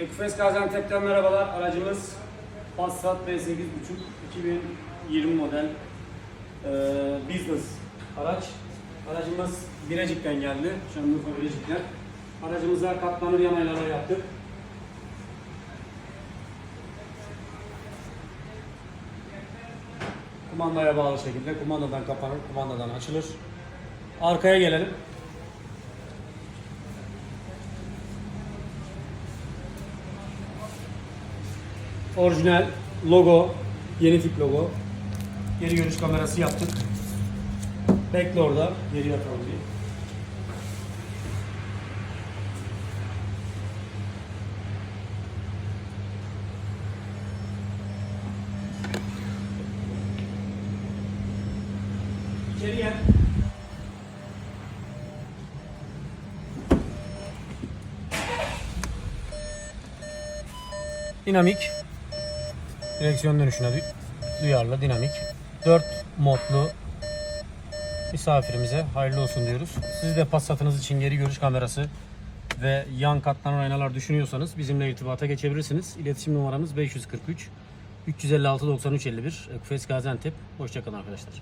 Ekufes Gaziantep'ten merhabalar. Aracımız Passat B8.5 2020 model e, business araç. Aracımız Birecik'ten geldi. Şanlıurfa Birecik'ten. Aracımıza katlanır yan aynalar yaptık. Kumandaya bağlı şekilde kumandadan kapanır, kumandadan açılır. Arkaya gelelim. Orijinal logo, yeni tip logo. Geri görüş kamerası yaptık. Bekle orada, geri yatalım diye. İçeri gel. Dinamik. Direksiyon dönüşüne du- duyarlı, dinamik. 4 modlu misafirimize hayırlı olsun diyoruz. Siz de Passat'ınız için geri görüş kamerası ve yan katlanan aynalar düşünüyorsanız bizimle irtibata geçebilirsiniz. İletişim numaramız 543 356 93 51 Ekufes Gaziantep. Hoşçakalın arkadaşlar.